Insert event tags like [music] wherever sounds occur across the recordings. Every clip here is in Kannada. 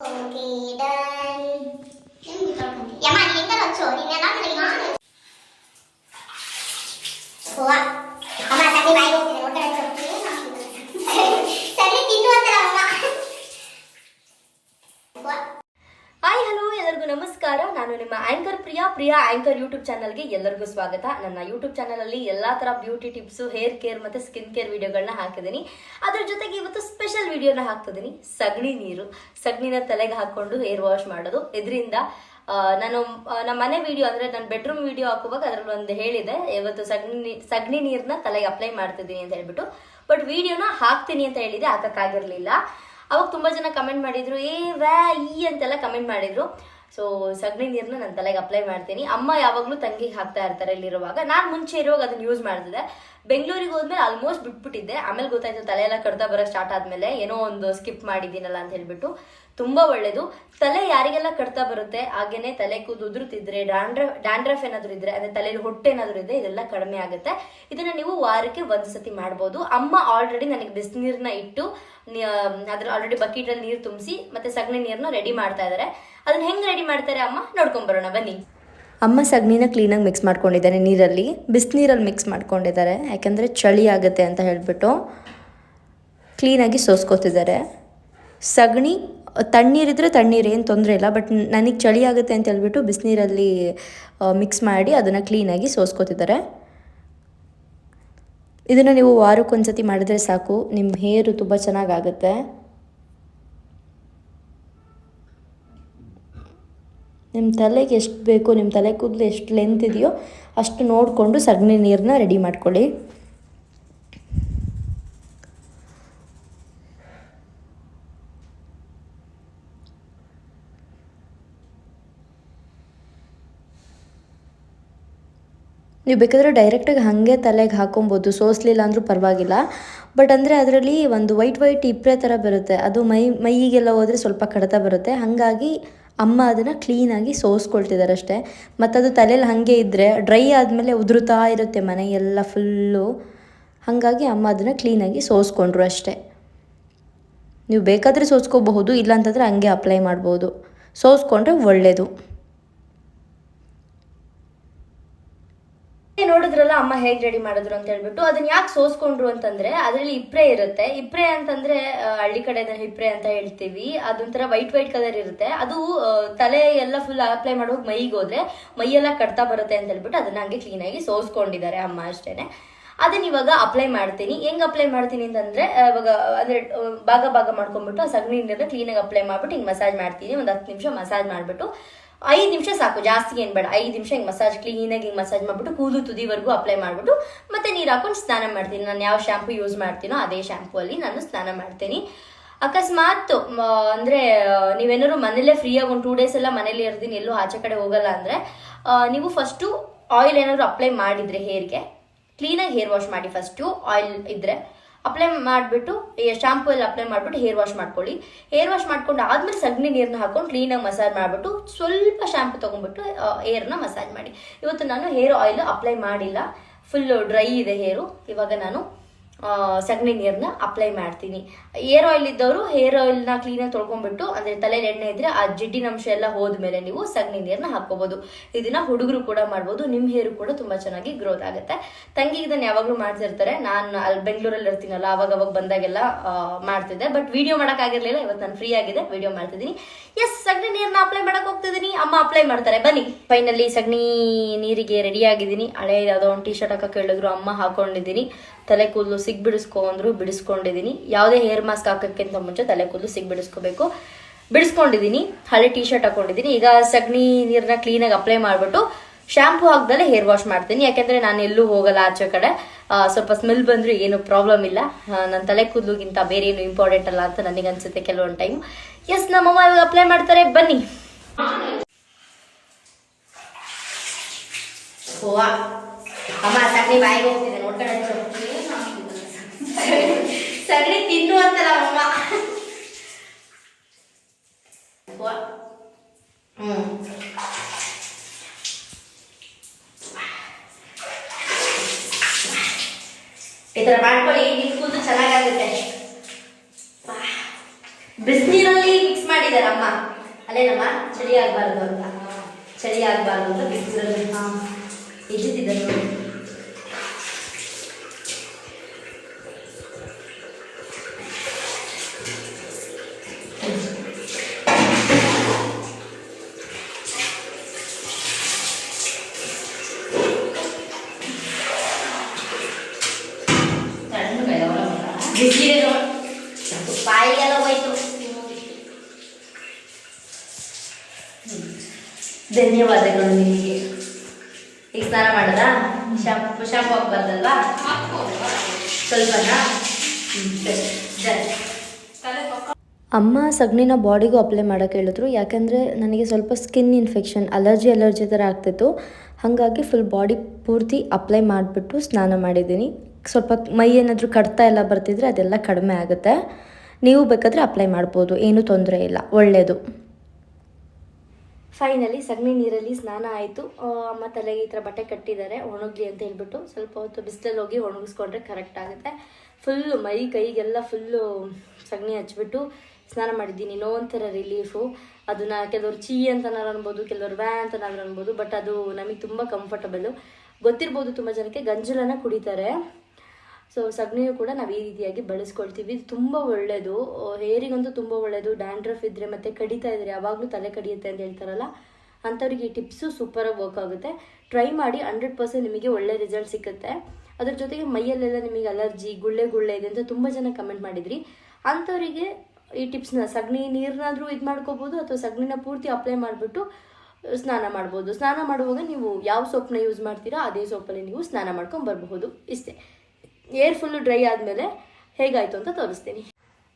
ಓಕೆ ಡನ್ ಯಮ್ಮ ನೀನ್ ಹೆಂಗಾರ ಹಚ್ಚು ನೀನ್ ಎಲ್ಲ ನಾನು ಹೂವ ಅಮ್ಮ ಸಗಣಿ ಬಾಯಿಗೆ ಹೋಗ್ತಿದೆ ಹೊಟ್ಟೆ ಹಚ್ಚು ಸಗಣಿ ತಿನ್ನು ಅಂತಾರ ಅಮ್ಮ ಹೂವ ಹಾಯ್ ಹಲೋ ಎಲ್ಲರಿಗೂ ನಮಸ್ಕಾರ, ನಾನು ನಿಮ್ಮ anchor Priya. Priya anchor YouTube ಚಾನಲ್ಗೆ ಎಲ್ಲರಿಗೂ ಸ್ವಾಗತ. ನನ್ನ ಯೂಟ್ಯೂಬ್ ಚಾನಲಲ್ಲಿ ಎಲ್ಲಾ ತರ ಬ್ಯೂಟಿ ಟಿಪ್ಸ್, ಹೇರ್ ಕೇರ್ ಮತ್ತೆ ಸ್ಕಿನ್ ಕೇರ್ ವಿಡಿಯೋಗಳನ್ನ ಹಾಕಿದ್ದೀನಿ. ಅದ್ರ ಜೊತೆಗೆ ಇವತ್ತು ಸ್ಪೆಷಲ್ ವಿಡಿಯೋನ ಹಾಕ್ತಿದ್ದೀನಿ. ಸಗಣಿ ನೀರು. ಸಗಣಿನ ತಲೆಗೆ ಹಾಕೊಂಡು ಹೇರ್ ವಾಶ್ ಮಾಡೋದು. ಇದರಿಂದ ನಾನು ನಮ್ಮ ಮನೆ ವಿಡಿಯೋ ಅಂದರೆ ನನ್ನ ಬೆಡ್ರೂಮ್ ವಿಡಿಯೋ ಹಾಕುವಾಗ ಅದರಲ್ಲಿ ಒಂದು ಹೇಳಿದೆ. ಇವತ್ತು ಸಗಣಿ ಸಗಣಿ ನೀರನ್ನ ತಲೆಗೆ ಅಪ್ಲೈ ಮಾಡ್ತಿದ್ದೀನಿ ಅಂತ ಹೇಳ್ಬಿಟ್ಟು. ಬಟ್ ವಿಡಿಯೋನ ಹಾಕ್ತೀನಿ ಅಂತ ಹೇಳಿದೆ. ಹಾಕಕ್ಕಾಗಿರ್ಲಿಲ್ಲ. ಅವಾಗ ತುಂಬಾ ಜನ ಕಮೆಂಟ್ ಮಾಡಿದ್ರು, ಏ ವ್ಯಾ, ಈ ಅಂತೆಲ್ಲ ಕಮೆಂಟ್ ಮಾಡಿದ್ರು. ಸೊ ಸಗಣಿ ನೀರನ್ನ ನನ್ನ ತಲೆಗೆ ಅಪ್ಲೈ ಮಾಡ್ತೀನಿ. ಅಮ್ಮ ಯಾವಾಗಲೂ ತಂಗಿಗೆ ಹಾಕ್ತಾ ಇರ್ತಾರೆ ಇಲ್ಲಿರುವಾಗ. ನಾನು ಮುಂಚೆ ಇರುವಾಗ ಅದನ್ನ ಯೂಸ್ ಮಾಡ್ತಿದ್ದೆ. ಬೆಂಗಳೂರಿಗೆ ಹೋದ್ಮೇಲೆ ಆಲ್ಮೋಸ್ಟ್ ಬಿಟ್ಬಿಟ್ಟಿದ್ದೆ. ಆಮೇಲೆ ಗೊತ್ತಾಯ್ತು ತಲೆ ಎಲ್ಲ ಕಡ್ತಾ ಬರೋ ಸ್ಟಾರ್ಟ್ ಆದ್ಮೇಲೆ ಏನೋ ಒಂದು ಸ್ಕಿಪ್ ಮಾಡಿದ್ದೀನಲ್ಲ ಅಂತ ಹೇಳ್ಬಿಟ್ಟು. ತುಂಬಾ ಒಳ್ಳೇದು. ತಲೆ ಯಾರಿಗೆಲ್ಲ ಕಡ್ತಾ ಬರುತ್ತೆ, ಹಾಗೇನೆ ತಲೆ ಕೂದಲು ಉದುರುತ್ತಿದ್ರೆ ಡ್ಯಾಂಡ್ರಫ್ ಡ್ಯಾಂಡ್ರಫ್ ಏನಾದ್ರು ಇದ್ರೆ ಅಂದ್ರೆ ತಲೆಯಲ್ಲಿ ಹೊಟ್ಟೆ ಏನಾದ್ರು ಇದೆ ಇದೆಲ್ಲ ಕಡಿಮೆ ಆಗುತ್ತೆ. ಇದನ್ನ ನೀವು ವಾರಕ್ಕೆ ಒಂದ್ಸತಿ ಮಾಡ್ಬೋದು. ಅಮ್ಮ ಆಲ್ರೆಡಿ ನನಗೆ ಬಿಸಿನೀರ್ನ ಇಟ್ಟು ಅದ್ರ ಆಲ್ರೆಡಿ ಬಕೆಟ್ ಅಲ್ಲಿ ನೀರು ತುಂಬಿಸಿ, ಮತ್ತೆ ಸಗಣಿ ನೀರನ್ನ ರೆಡಿ ಮಾಡ್ತಾ ಇದಾರೆ. ಅದನ್ನ ಹೆಂಗ್ ರೆಡಿ ಮಾಡ್ತಾರೆ ಅಮ್ಮ? ನೋಡ್ಕೊಂಡ್ ಬರೋಣ, ಬನ್ನಿ. ಅಮ್ಮ ಸಗಣಿನ ಕ್ಲೀನಾಗಿ ಮಿಕ್ಸ್ ಮಾಡ್ಕೊಂಡಿದ್ದಾರೆ, ನೀರಲ್ಲಿ. ಬಿಸಿನೀರಲ್ಲಿ ಮಿಕ್ಸ್ ಮಾಡ್ಕೊಂಡಿದ್ದಾರೆ, ಯಾಕೆಂದರೆ ಚಳಿ ಆಗುತ್ತೆ ಅಂತ ಹೇಳಿಬಿಟ್ಟು ಕ್ಲೀನಾಗಿ ಸೋಸ್ಕೋತಿದ್ದಾರೆ. ಸಗಣಿ ತಣ್ಣೀರಿದ್ರೆ ತಣ್ಣೀರು, ಏನು ತೊಂದರೆ ಇಲ್ಲ. ಬಟ್ ನನಗೆ ಚಳಿ ಆಗುತ್ತೆ ಅಂತ ಹೇಳ್ಬಿಟ್ಟು ಬಿಸಿನೀರಲ್ಲಿ ಮಿಕ್ಸ್ ಮಾಡಿ ಅದನ್ನು ಕ್ಲೀನಾಗಿ ಸೋಸ್ಕೋತಿದ್ದಾರೆ. ಇದನ್ನು ನೀವು ವಾರಕ್ಕೊಂದ್ಸತಿ ಮಾಡಿದ್ರೆ ಸಾಕು. ನಿಮ್ಮ ಹೇರು ತುಂಬ ಚೆನ್ನಾಗಾಗುತ್ತೆ. ನಿಮ್ಮ ತಲೆಗೆ ಎಷ್ಟು ಬೇಕು ನಿಮ್ಮ ತಲೆ ಕೂದಲು ಎಷ್ಟು ಲೆಂತ್ ಇದೆಯೋ ಅಷ್ಟು ನೋಡಿಕೊಂಡು ಸಗಣಿ ನೀರನ್ನ ರೆಡಿ ಮಾಡ್ಕೊಳ್ಳಿ. ನೀವು ಬೇಕಾದರೆ ಡೈರೆಕ್ಟಾಗಿ ಹಾಗೆ ತಲೆಗೆ ಹಾಕೊಬೋದು. ಸೋಸಲಿಲ್ಲ ಅಂದರೂ ಪರವಾಗಿಲ್ಲ. ಬಟ್ ಅಂದರೆ ಅದರಲ್ಲಿ ಒಂದು ವೈಟ್ ವೈಟ್ ಇಪ್ರೆ ಥರ ಬರುತ್ತೆ. ಅದು ಮೈ, ಮೈಗೆಲ್ಲ ಹೋದರೆ ಸ್ವಲ್ಪ ಕಡಿತ ಬರುತ್ತೆ. ಹಾಗಾಗಿ ಅಮ್ಮ ಅದನ್ನು ಕ್ಲೀನಾಗಿ ಸೋಸ್ಕೊಳ್ತಿದ್ದಾರೆ ಅಷ್ಟೇ. ಮತ್ತು ಅದು ತಲೆಯಲ್ಲಿ ಹಾಗೆ ಇದ್ದರೆ ಡ್ರೈ ಆದಮೇಲೆ ಉದುರುತ್ತಾ ಇರುತ್ತೆ ಮನೆಯೆಲ್ಲ ಫುಲ್ಲು ಹಾಗಾಗಿ ಅಮ್ಮ ಅದನ್ನು ಕ್ಲೀನಾಗಿ ಸೋಸ್ಕೊಂಡ್ರು ಅಷ್ಟೇ. ನೀವು ಬೇಕಾದರೆ ಸೋಸ್ಕೋಬಹುದು, ಇಲ್ಲಾಂತಂದರೆ ಹಂಗೆ ಅಪ್ಲೈ ಮಾಡ್ಬೋದು. ಸೋಸ್ಕೊಂಡ್ರೆ ಒಳ್ಳೆಯದು ನೋಡಿದ್ರಲ್ಲ ಅಮ್ಮ ಹೇಗೆ ರೆಡಿ ಮಾಡಿದ್ರು ಅಂತ ಹೇಳ್ಬಿಟ್ಟು ಅದನ್ನ ಯಾಕೆ ಸೋಸ್ಕೊಂಡ್ರು ಅಂತಂದ್ರೆ ಅದರಲ್ಲಿ ಇಪ್ರೆ ಇರುತ್ತೆ. ಇಪ್ರೆ ಅಂತಂದ್ರೆ ಹಳ್ಳಿ ಕಡೆ ಅದನ್ನ ಇಪ್ರೆ ಅಂತ ಹೇಳ್ತೀವಿ. ಅದೊಂಥರ ವೈಟ್ ವೈಟ್ ಕಲರ್ ಇರುತ್ತೆ. ಅದು ತಲೆ ಎಲ್ಲ ಫುಲ್ ಅಪ್ಲೈ ಮಾಡುವಾಗ ಮೈಗೆ ಹೋದ್ರೆ ಮೈಯೆಲ್ಲ ಕಟ್ತಾ ಬರುತ್ತೆ ಅಂತ ಹೇಳ್ಬಿಟ್ಟು ಅದನ್ನ ಹಂಗೆ ಕ್ಲೀನಾಗಿ ಸೋಸ್ಕೊಂಡಿದ್ದಾರೆ ಅಮ್ಮ ಅಷ್ಟೇನೆ. ಅದನ್ನ ಇವಾಗ ಅಪ್ಲೈ ಮಾಡ್ತೀನಿ. ಹೆಂಗ್ ಅಪ್ಲೈ ಮಾಡ್ತೀನಿ ಅಂತಂದ್ರೆ ಇವಾಗ, ಅಂದ್ರೆ ಭಾಗ ಭಾಗ ಮಾಡ್ಕೊಂಡ್ಬಿಟ್ಟು ಆ ಸಗಣಿ ಕ್ಲೀನಾಗಿ ಅಪ್ಲೈ ಮಾಡ್ಬಿಟ್ಟು ಹಿಂಗೆ ಮಸಾಜ್ ಮಾಡ್ತೀನಿ. ಒಂದು ಹತ್ತು ನಿಮಿಷ ಮಸಾಜ್ ಮಾಡ್ಬಿಟ್ಟು ಐದು ನಿಮಿಷ ಸಾಕು, ಜಾಸ್ತಿ ಏನು ಬೇಡ. ಐದು ನಿಮಿಷ ಹಿಂಗೆ ಮಸಾಜ್ ಕ್ಲೀನಾಗಿ ಹಿಂಗೆ ಮಸಾಜ್ ಮಾಡ್ಬಿಟ್ಟು ಕೂದಲು ತುದಿವರೆಗೂ ಅಪ್ಲೈ ಮಾಡ್ಬಿಟ್ಟು ಮತ್ತೆ ನೀರು ಹಾಕೊಂಡು ಸ್ನಾನ ಮಾಡ್ತೀನಿ. ನಾನು ಯಾವ ಶ್ಯಾಂಪು ಯೂಸ್ ಮಾಡ್ತೀನೋ ಅದೇ ಶಾಂಪೂ ಅಲ್ಲಿ ನಾನು ಸ್ನಾನ ಮಾಡ್ತೀನಿ. ಅಕಸ್ಮಾತ್ ಅಂದರೆ ನೀವೇನಾದ್ರು ಫ್ರೀ ಫ್ರೀಯಾಗಿ ಒಂದು ಟೂ ಡೇಸ್ ಎಲ್ಲ ಮನೇಲಿ ಇರ್ತೀನಿ, ಎಲ್ಲೂ ಆಚೆ ಕಡೆ ಹೋಗಲ್ಲ ಅಂದ್ರೆ ನೀವು ಫಸ್ಟು ಆಯಿಲ್ ಏನಾದ್ರು ಅಪ್ಲೈ ಮಾಡಿದ್ರೆ ಹೇರ್ಗೆ ಕ್ಲೀನಾಗಿ ಹೇರ್ ವಾಶ್ ಮಾಡಿ ಫಸ್ಟು ಆಯಿಲ್ ಇದ್ರೆ ಅಪ್ಲೈ ಮಾಡಿಬಿಟ್ಟು ಶಾಂಪೂ ಎಲ್ಲ ಅಪ್ಲೈ ಮಾಡಿಬಿಟ್ಟು ಹೇರ್ ವಾಶ್ ಮಾಡ್ಕೊಳ್ಳಿ. ಹೇರ್ ವಾಶ್ ಮಾಡ್ಕೊಂಡು ಆದ್ಮೇಲೆ ಸಗಣಿ ನೀರನ್ನ ಹಾಕೊಂಡು ಕ್ಲೀನಾಗಿ ಮಸಾಜ್ ಮಾಡಿಬಿಟ್ಟು ಸ್ವಲ್ಪ ಶಾಂಪು ತೊಗೊಂಡ್ಬಿಟ್ಟು ಹೇರ್ನ ಮಸಾಜ್ ಮಾಡಿ. ಇವತ್ತು ನಾನು ಹೇರ್ ಆಯಿಲ್ ಅಪ್ಲೈ ಮಾಡಿಲ್ಲ. ಫುಲ್ಲು ಡ್ರೈ ಇದೆ ಹೇರು ಇವಾಗ ನಾನು ಸಗಣಿ ನೀರನ್ನ ಅಪ್ಲೈ ಮಾಡ್ತೀನಿ. ಏರ್ ಆಯಿಲ್ ಇದ್ದವರು ಹೇರ್ ಆಯಿಲ್ನ ಕ್ಲೀನಾಗಿ ತೊಳ್ಕೊಂಡ್ಬಿಟ್ಟು, ಅಂದರೆ ತಲೆಯಲ್ಲಿ ಎಣ್ಣೆ ಇದ್ರೆ ಆ ಜಿಡ್ಡಿನ ಅಂಶ ಎಲ್ಲ ಹೋದ್ಮೇಲೆ ನೀವು ಸಗಣಿ ನೀರನ್ನ ಹಾಕೋಬಹುದು ಇದನ್ನ ಹುಡುಗರು ಕೂಡ ಮಾಡ್ಬೋದು ನಿಮ್ಮ ಹೇರು ಕೂಡ ತುಂಬ ಚೆನ್ನಾಗಿ ಗ್ರೋತ್ ಆಗುತ್ತೆ. ತಂಗಿ ಇದನ್ನ ಯಾವಾಗಲೂ ಮಾಡ್ತಿರ್ತಾರೆ. ನಾನು ಅಲ್ಲಿ ಬೆಂಗಳೂರಲ್ಲಿ ಇರ್ತೀನಲ್ಲ ಅವಾಗ ಅವಾಗ ಬಂದಾಗೆಲ್ಲ ಮಾಡ್ತಿದ್ದೆ. ಬಟ್ ವಿಡಿಯೋ ಮಾಡೋಕ್ಕಾಗಿರ್ಲಿಲ್ಲ ಇವತ್ತು ನಾನು ಫ್ರೀ ಆಗಿದೆ ವಿಡಿಯೋ ಮಾಡ್ತಿದ್ದೀನಿ. ಎಸ್ ಸಗಣಿ ನೀರನ್ನ ಅಪ್ಲೈ ಮಾಡಕ್ ಹೋಗ್ತಿದ್ದೀನಿ. ಅಮ್ಮ ಅಪ್ಲೈ ಮಾಡ್ತಾರೆ. ಬನ್ನಿ. ಫೈನಲಿ ಸಗಣಿ ನೀರಿಗೆ ರೆಡಿ ಆಗಿದ್ದೀನಿ. ಹಳೆ ಯಾವುದೋ ಒಂದು ಟೀ ಶರ್ಟ್ ಹಾಕಕ್ಕೆ ಹೇಳಿದ್ರು, ಅಮ್ಮ ಹಾಕೊಂಡಿದ್ದೀನಿ. ತಲೆ ಕೂದಲು ಸಿಗ್ ಬಿಡಿಸ್ಕೊ ಅಂದ್ರು ಬಿಡಿಸ್ಕೊಂಡಿದ್ದೀನಿ ಯಾವುದೇ ಹೇರ್ ಮಾಸ್ಕ್ ಹಾಕೋಕ್ಕಿಂತ ಮುಂಚೆ ತಲೆ ಕೂದಲು ಸಿಗ್ ಬಿಡಿಸ್ಕೋಬೇಕು ಬಿಡಿಸ್ಕೊಂಡಿದ್ದೀನಿ ಹಳೆ ಟಿ ಶರ್ಟ್ ಹಾಕೊಂಡಿದ್ದೀನಿ ಈಗ ಸಗಣಿ ನೀರನ್ನ ಕ್ಲೀನಾಗಿ ಅಪ್ಲೈ ಮಾಡಿಬಿಟ್ಟು ಶ್ಯಾಂಪು ಹಾಕ್ದಲ್ಲೇ ಹೇರ್ ವಾಶ್ ಮಾಡ್ತೀನಿ. ಯಾಕೆಂದರೆ ನಾನು ಎಲ್ಲೂ ಹೋಗಲ್ಲ ಆಚೆ ಕಡೆ. ಸ್ವಲ್ಪ ಸ್ಮೆಲ್ ಬಂದರೂ ಏನು ಪ್ರಾಬ್ಲಮ್ ಇಲ್ಲ. ನನ್ನ ತಲೆ ಕೂದಲುಗಿಂತ ಬೇರೆ ಏನು ಇಂಪಾರ್ಟೆಂಟ್ ಅಲ್ಲ ಅಂತ ನನಗೆ ಅನ್ಸುತ್ತೆ ಕೆಲವೊಂದು ಟೈಮ್ ಎಸ್ ನಮ್ಮಮ್ಮ ಇವಾಗ ಅಪ್ಲೈ ಮಾಡ್ತಾರೆ. ಬನ್ನಿ. ಅಮ್ಮ ಬಾಯಿಗೆ ಹೋಗ್ತಿದೆ. ನೋಡ್ಕೊಂಡು. ಸಗಣಿ ತಿನ್ನು ಅಂತಲ್ಲ ಅಮ್ಮ. ಹ್ಮ್. ಈ ಥರ ಮಾಡ್ಕೊಳ್ಳಿ ನಿಮ್ಮ ಕೂದಲು ಚೆನ್ನಾಗಾಗುತ್ತೆ. ಬಿಸಿನೀರಲ್ಲಿ ಮಿಕ್ಸ್ ಮಾಡಿದಾರಮ್ಮ ಅಲ್ಲೇನಮ್ಮ? ಚಳಿ ಆಗ್ಬಾರ್ದು ಅಂತ. ಚಳಿ ಆಗ್ಬಾರ್ದು ಅಂತ ಬಿಸಿಲಲ್ಲಿ ಹಾಂ. ಧನ್ಯವಾದಗಳು ನಿಮಗೆ. ಈಗ ಸ್ನಾನ ಮಾಡದ? ಶಾಂಪು ಶಾಂಪು ಹಾಕ್ಬಾರ್ದಲ್ವಾ. ಡನ್. ಅಮ್ಮ ಸಗಣಿನ ಬಾಡಿಗೂ ಅಪ್ಲೈ ಮಾಡೋಕ್ಕೆ ಹೇಳಿದ್ರು. ಯಾಕೆಂದರೆ ನನಗೆ ಸ್ವಲ್ಪ ಸ್ಕಿನ್ ಇನ್ಫೆಕ್ಷನ್ ಅಲರ್ಜಿ ಅಲರ್ಜಿ ಥರ ಆಗ್ತಿತ್ತು. ಹಾಗಾಗಿ ಫುಲ್ ಬಾಡಿ ಪೂರ್ತಿ ಅಪ್ಲೈ ಮಾಡಿಬಿಟ್ಟು ಸ್ನಾನ ಮಾಡಿದ್ದೀನಿ. ಸ್ವಲ್ಪ ಮೈ ಏನಾದರೂ ಕಡ್ತಾ ಎಲ್ಲ ಬರ್ತಿದ್ರೆ ಅದೆಲ್ಲ ಕಡಿಮೆ ಆಗುತ್ತೆ. ನೀವು ಬೇಕಾದರೆ ಅಪ್ಲೈ ಮಾಡ್ಬೋದು. ಏನೂ ತೊಂದರೆ ಇಲ್ಲ. ಒಳ್ಳೆಯದು ಫೈನಲಿ ಸಗಣಿ ನೀರಲ್ಲಿ ಸ್ನಾನ ಆಯಿತು. ಅಮ್ಮ ತಲೆಗೆ ಈ ಥರ ಬಟ್ಟೆ ಕಟ್ಟಿದ್ದಾರೆ, ಒಣಗ್ಲಿ ಅಂತ ಹೇಳ್ಬಿಟ್ಟು ಸ್ವಲ್ಪ ಹೊತ್ತು ಬಿಸಿಲಲ್ಲಿ ಹೋಗಿ ಒಣಗಿಸ್ಕೊಂಡ್ರೆ ಕರೆಕ್ಟ್ ಆಗುತ್ತೆ. ಫುಲ್ಲು ಮೈ ಕೈಗೆಲ್ಲ ಫುಲ್ಲು ಸಗಣಿ ಹಚ್ಬಿಟ್ಟು ಸ್ನಾನ ಮಾಡಿದ್ದೀನಿ. ನೋ ಒಂಥರ ರಿಲೀಫು ಅದನ್ನ ಕೆಲವರು ಚೀ ಅಂತನಾರು ಅನ್ಬೋದು, ಕೆಲವರು ವ್ಯಾ ಅಂತನಾದ್ರು ಅನ್ಬೋದು ಬಟ್ ಅದು ನಮಗೆ ತುಂಬ ಕಂಫರ್ಟಬಲು ಗೊತ್ತಿರ್ಬೋದು ತುಂಬ ಜನಕ್ಕೆ, ಗಂಜಲನ ಕುಡಿತಾರೆ. ಸೊ ಸಗಣಿಯು ಕೂಡ ನಾವು ಈ ರೀತಿಯಾಗಿ ಬಳಸ್ಕೊಳ್ತೀವಿ. ಇದು ತುಂಬ ಒಳ್ಳೆಯದು ಹೇರಿಗಂತೂ ತುಂಬ ಒಳ್ಳೆಯದು ಡ್ಯಾಂಡ್ರಫ್ ಇದ್ದರೆ ಮತ್ತು ಕಡಿತಾ ಇದ್ದರೆ ಯಾವಾಗಲೂ ತಲೆ ಕಡಿಯುತ್ತೆ ಅಂತ ಹೇಳ್ತಾರಲ್ಲ ಅಂಥವ್ರಿಗೆ ಈ ಟಿಪ್ಸು ಸೂಪರಾಗಿ ವರ್ಕ್ ಆಗುತ್ತೆ. ಟ್ರೈ ಮಾಡಿ ಹಂಡ್ರೆಡ್ ಪರ್ಸೆಂಟ್ ನಿಮಗೆ ಒಳ್ಳೆ ರಿಸಲ್ಟ್ ಸಿಗುತ್ತೆ ಅದ್ರ ಜೊತೆಗೆ ಮೈಯಲ್ಲೆಲ್ಲ ನಿಮಗೆ ಅಲರ್ಜಿ ಗುಳ್ಳೆ ಗುಳ್ಳೆ ಇದೆ ಅಂತ ತುಂಬ ಜನ ಕಮೆಂಟ್ ಮಾಡಿದ್ರಿ. ಅಂಥವರಿಗೆ ಈ ಟಿಪ್ಸ್ನ ಸಗಣಿ ನೀರನ್ನಾದರೂ ಇದು ಮಾಡ್ಕೋಬೋದು ಅಥವಾ ಸಗಣಿನ ಪೂರ್ತಿ ಅಪ್ಲೈ ಮಾಡಿಬಿಟ್ಟು ಸ್ನಾನ ಮಾಡ್ಬೋದು. ಸ್ನಾನ ಮಾಡುವಾಗ ನೀವು ಯಾವ ಸೋಪ್ನ ಯೂಸ್ ಮಾಡ್ತೀರಾ, ಅದೇ ಸೋಪಲ್ಲಿ ನೀವು ಸ್ನಾನ ಮಾಡ್ಕೊಂಡು ಬರಬಹುದು ಇಷ್ಟೇ. ಏರ್ ಫುಲ್ಲು ಡ್ರೈ ಆದಮೇಲೆ ಹೇಗಾಯಿತು ಅಂತ ತೋರಿಸ್ತೀನಿ.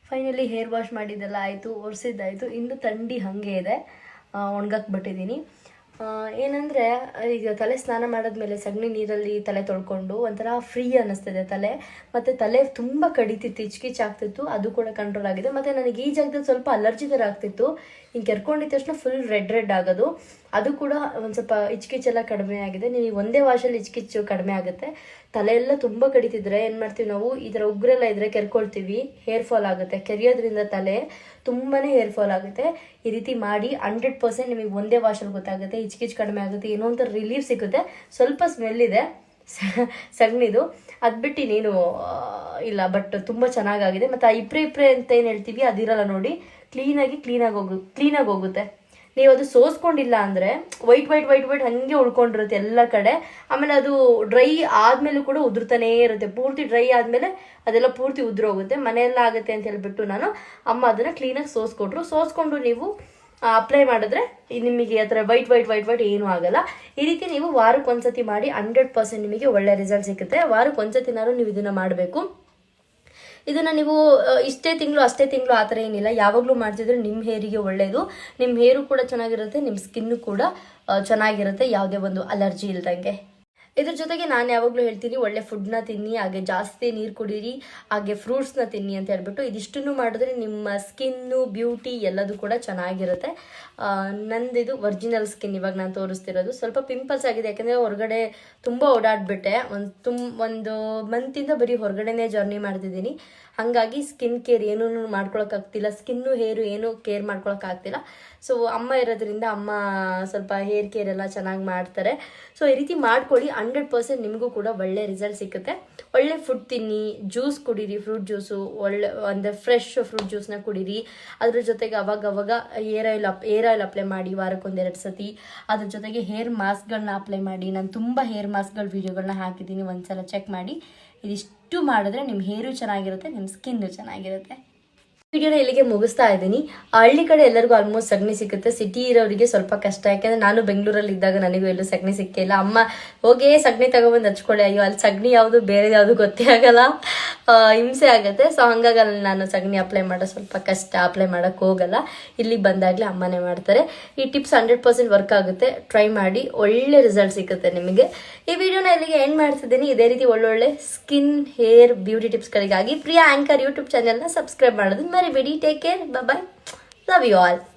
ಫೈನಲಿ ಹೇರ್ ವಾಶ್ ಮಾಡಿದ್ದೆಲ್ಲ ಆಯಿತು, ಒರೆಸಿದ್ದಾಯಿತು. ಇನ್ನು ಥಂಡಿ ಹಾಗೆ ಇದೆ. ಒಣಗಕ್ಕೆ ಬಿಟ್ಟಿದ್ದೀನಿ ಏನಂದರೆ, ಈಗ ತಲೆ ಸ್ನಾನ ಮಾಡಿದ್ಮೇಲೆ ಸಗಣಿ ನೀರಲ್ಲಿ ತಲೆ ತೊಳ್ಕೊಂಡು ಒಂಥರ ಫ್ರೀ ಅನ್ನಿಸ್ತಿದೆ ತಲೆ. ಮತ್ತು ತಲೆ ತುಂಬ ಕಡಿತಿತ್ತು ಇಚ್ಕಿಚ್ ಆಗ್ತಿತ್ತು ಅದು ಕೂಡ ಕಂಟ್ರೋಲ್ ಆಗಿದೆ. ಮತ್ತು ನನಗೆ ಈ ಜಾಗದಲ್ಲಿ ಸ್ವಲ್ಪ ಅಲರ್ಜಿ ಥರ ಆಗ್ತಿತ್ತು. ಹಿಂಗೆ ಕೆರ್ಕೊಂಡಿದ್ದ ತಕ್ಷಣ ಫುಲ್ ರೆಡ್ ರೆಡ್ ಆಗೋದು. ಅದು ಕೂಡ ಒಂದು ಸ್ವಲ್ಪ ಇಚ್ಕಿಚ್ಚೆಲ್ಲ ಕಡಿಮೆ ಆಗಿದೆ. ನೀವು ಒಂದೇ ವಾಶಲ್ಲಿ ಇಚ್ಕಿಚ್ಚು ಕಡಿಮೆ ಆಗುತ್ತೆ. ತಲೆ ಎಲ್ಲ ತುಂಬ ಕಡಿತಿದ್ರೆ ಏನು ಮಾಡ್ತೀವಿ ನಾವು? ಈ ಥರ ಉಗ್ರೆಲ್ಲ ಇದ್ರೆ ಕೆರ್ಕೊಳ್ತೀವಿ. ಹೇರ್ ಫಾಲ್ ಆಗುತ್ತೆ. ಕೆರೆಯೋದ್ರಿಂದ ತಲೆ ತುಂಬಾ ಹೇರ್ ಫಾಲ್ ಆಗುತ್ತೆ. ಈ ರೀತಿ ಮಾಡಿ ಹಂಡ್ರೆಡ್ ಪರ್ಸೆಂಟ್ ನಿಮಗೆ ಒಂದೇ ವಾಶಲ್ಲಿ ಗೊತ್ತಾಗುತ್ತೆ. ಇಚ್ಕಿಚ್ ಕಡಿಮೆ ಆಗುತ್ತೆ. ಏನೋ ಒಂಥರ ರಿಲೀಫ್ ಸಿಗುತ್ತೆ. ಸ್ವಲ್ಪ ಸ್ಮೆಲ್ ಇದೆ. [laughs] ಸಗಣಿದು. ಅದು ಬಿಟ್ಟು ನೀನು ಇಲ್ಲ ಬಟ್ ತುಂಬ ಚೆನ್ನಾಗಾಗಿದೆ. ಮತ್ತು ಆ ಇಪ್ರೆ ಇಪ್ರೆ ಅಂತ ಏನು ಹೇಳ್ತೀವಿ, ಅದಿರಲ್ಲ ನೋಡಿ. ಕ್ಲೀನಾಗಿ ಕ್ಲೀನಾಗಿ ಹೋಗು ಕ್ಲೀನಾಗಿ ಹೋಗುತ್ತೆ. ನೀವು ಅದು ಸೋಸ್ಕೊಂಡಿಲ್ಲ ಅಂದರೆ ವೈಟ್ ವೈಟ್ ವೈಟ್ ವೈಟ್ ಹಾಗೆ ಉಳ್ಕೊಂಡಿರುತ್ತೆ ಎಲ್ಲ ಕಡೆ. ಆಮೇಲೆ ಅದು ಡ್ರೈ ಆದಮೇಲೂ ಕೂಡ ಉದುರ್ತಾನೇ ಇರುತ್ತೆ. ಪೂರ್ತಿ ಡ್ರೈ ಆದಮೇಲೆ ಅದೆಲ್ಲ ಪೂರ್ತಿ ಉದುರೋಗುತ್ತೆ. ಮನೆಯೆಲ್ಲ ಆಗುತ್ತೆ ಅಂತ ಹೇಳಿಬಿಟ್ಟು ನಾನು ಅಮ್ಮ ಅದನ್ನು ಕ್ಲೀನಾಗಿ ಸೋಸ್ಕೊಟ್ರು. ಸೋಸ್ಕೊಂಡು ನೀವು ಅಪ್ಲೈ ಮಾಡಿದ್ರೆ ನಿಮಗೆ ಆ ಥರ ವೈಟ್ ವೈಟ್ ವೈಟ್ ವೈಟ್ ಏನೂ ಆಗಲ್ಲ. ಈ ರೀತಿ ನೀವು ವಾರಕ್ಕೆ ಒಂದ್ಸತಿ ಮಾಡಿ ಹಂಡ್ರೆಡ್ ಪರ್ಸೆಂಟ್ ನಿಮಗೆ ಒಳ್ಳೆ ರಿಸಲ್ಟ್ ಸಿಗುತ್ತೆ. ವಾರಕ್ಕೆ ಒಂದ್ಸತಿನಾದ್ರೂ ನೀವು ಇದನ್ನು ಮಾಡಬೇಕು. ಇದನ್ನು ನೀವು ಇಷ್ಟೇ ತಿಂಗಳು, ಅಷ್ಟೇ ತಿಂಗಳು ಆ ಥರ ಏನಿಲ್ಲ. ಯಾವಾಗಲೂ ಮಾಡ್ತಿದ್ರೆ ನಿಮ್ಮ ಹೇರಿಗೆ ಒಳ್ಳೆಯದು ನಿಮ್ಮ ಹೇರು ಕೂಡ ಚೆನ್ನಾಗಿರುತ್ತೆ ನಿಮ್ಮ ಸ್ಕಿನ್ನು ಕೂಡ ಚೆನ್ನಾಗಿರುತ್ತೆ. ಯಾವುದೇ ಒಂದು ಅಲರ್ಜಿ ಇಲ್ದಂಗೆ. ಇದ್ರ ಜೊತೆಗೆ ನಾನು ಯಾವಾಗಲೂ ಹೇಳ್ತೀನಿ, ಒಳ್ಳೆ ಫುಡ್ನ ತಿನ್ನಿ, ಹಾಗೆ ಜಾಸ್ತಿ ನೀರು ಕುಡೀರಿ, ಹಾಗೆ ಫ್ರೂಟ್ಸ್ನ ತಿನ್ನಿ ಅಂತ ಹೇಳ್ಬಿಟ್ಟು ಇದಿಷ್ಟನ್ನು ಮಾಡಿದ್ರೆ ನಿಮ್ಮ ಸ್ಕಿನ್ನು ಬ್ಯೂಟಿ ಎಲ್ಲದೂ ಕೂಡ ಚೆನ್ನಾಗಿರುತ್ತೆ. ನಂದಿದು ಒರಿಜಿನಲ್ ಸ್ಕಿನ್ ಇವಾಗ ನಾನು ತೋರಿಸ್ತಿರೋದು. ಸ್ವಲ್ಪ ಪಿಂಪಲ್ಸ್ ಆಗಿದೆ, ಯಾಕಂದರೆ ಹೊರಗಡೆ ತುಂಬ ಓಡಾಡ್ಬಿಟ್ಟೆ. ಒಂದು ತುಮ್, ಒಂದು ಮಂತಿಂದ ಬರೀ ಹೊರಗಡೆನೇ ಜರ್ನಿ ಮಾಡ್ತಿದ್ದೀನಿ. ಹಾಗಾಗಿ ಸ್ಕಿನ್ ಕೇರ್ ಏನೂ ಮಾಡ್ಕೊಳಕ್ಕಾಗ್ತಿಲ್ಲ ಸ್ಕಿನ್ನು ಹೇರು ಏನೂ ಕೇರ್ ಮಾಡ್ಕೊಳಕ್ಕಾಗ್ತಿಲ್ಲ. ಸೊ ಅಮ್ಮ ಇರೋದ್ರಿಂದ ಅಮ್ಮ ಸ್ವಲ್ಪ ಹೇರ್ ಕೇರ್ ಎಲ್ಲ ಚೆನ್ನಾಗಿ ಮಾಡ್ತಾರೆ. ಸೊ ಈ ರೀತಿ ಮಾಡ್ಕೊಳ್ಳಿ ಹಂಡ್ರೆಡ್ ಪರ್ಸೆಂಟ್ ನಿಮಗೂ ಕೂಡ ಒಳ್ಳೆ ರಿಸಲ್ಟ್ ಸಿಗುತ್ತೆ. ಒಳ್ಳೆ ಫುಡ್ ತಿನ್ನಿ ಜ್ಯೂಸ್ ಕುಡೀರಿ ಫ್ರೂಟ್ ಜ್ಯೂಸು ಒಳ್ಳೆ, ಅಂದರೆ ಫ್ರೆಶ್ ಫ್ರೂಟ್ ಜ್ಯೂಸ್ನ ಕುಡೀರಿ. ಅದ್ರ ಜೊತೆಗೆ ಅವಾಗ ಅವಾಗ ಏರ್ ಆಯಿಲ್ ಅಪ್ ಏರ್ ಆಯಿಲ್ ಅಪ್ಲೈ ಮಾಡಿ ವಾರಕ್ಕೊಂದೆರಡು ಸತಿ. ಅದ್ರ ಜೊತೆಗೆ ಹೇರ್ ಮಾಸ್ಕ್ಗಳನ್ನ ಅಪ್ಲೈ ಮಾಡಿ. ನಾನು ತುಂಬ ಹೇರ್ ಮಾಸ್ಕ್ಗಳ ವೀಡಿಯೋಗಳನ್ನ ಹಾಕಿದ್ದೀನಿ, ಒಂದ್ಸಲ ಚೆಕ್ ಮಾಡಿ. ಇದಿಷ್ಟು ಮಾಡಿದ್ರೆ ನಿಮ್ಮ ಹೇರು ಚೆನ್ನಾಗಿರುತ್ತೆ ನಿಮ್ಮ ಸ್ಕಿನ್ನು ಚೆನ್ನಾಗಿರುತ್ತೆ. ವಿಡಿಯೋನ ಇಲ್ಲಿಗೆ ಮುಗಿಸ್ತಾ ಇದ್ದೀನಿ. ಹಳ್ಳಿ ಕಡೆ ಎಲ್ಲರಿಗೂ ಆಲ್ಮೋಸ್ಟ್ ಸಗಣಿ ಸಿಗುತ್ತೆ ಸಿಟಿ ಇರೋರಿಗೆ ಸ್ವಲ್ಪ ಕಷ್ಟ. ಯಾಕೆಂದ್ರೆ ನಾನು ಬೆಂಗಳೂರಲ್ಲಿ ಇದ್ದಾಗ ನನಗೂ ಎಲ್ಲೂ ಸಗಣಿ ಸಿಕ್ಕಿಲ್ಲ ಅಮ್ಮ, ಹೋಗೇ ಸಗಣಿ ತಗೊಬಂದು ಹಚ್ಕೊಳ್ಳಿ. ಅಯ್ಯೋ, ಅಲ್ಲಿ ಸಗಣಿ ಯಾವುದು ಬೇರೆ ಯಾವುದು ಗೊತ್ತೇ ಆಗಲ್ಲ. ಹಿಂಸೆ ಆಗುತ್ತೆ. ಸೊ ಹಂಗಾಗಿ ಅಲ್ಲಿ ನಾನು ಸಗಣಿ ಅಪ್ಲೈ ಮಾಡೋ ಸ್ವಲ್ಪ ಕಷ್ಟ. ಅಪ್ಲೈ ಮಾಡೋಕ್ಕೆ ಹೋಗಲ್ಲ. ಇಲ್ಲಿ ಬಂದಾಗಲೇ ಅಮ್ಮನೇ ಮಾಡ್ತಾರೆ. ಈ ಟಿಪ್ಸ್ ಹಂಡ್ರೆಡ್ ಪರ್ಸೆಂಟ್ ವರ್ಕ್ ಆಗುತ್ತೆ. ಟ್ರೈ ಮಾಡಿ. ಒಳ್ಳೆ ರಿಸಲ್ಟ್ ಸಿಗುತ್ತೆ ನಿಮಗೆ. ಈ ವಿಡಿಯೋನ ಇಲ್ಲಿಗೆ ಎಂಡ್ ಮಾಡ್ತಿದ್ದೀನಿ. ಇದೇ ರೀತಿ ಒಳ್ಳೊಳ್ಳೆ ಸ್ಕಿನ್ ಹೇರ್ ಬ್ಯೂಟಿ ಟಿಪ್ಸ್ಗಳಿಗಾಗಿ ಪ್ರಿಯಾ ಆ್ಯಂಕರ್ ಯೂಟ್ಯೂಬ್ ಚಾನೆಲ್ನ subscribe everybody. Take care. Bye bye. Love you all.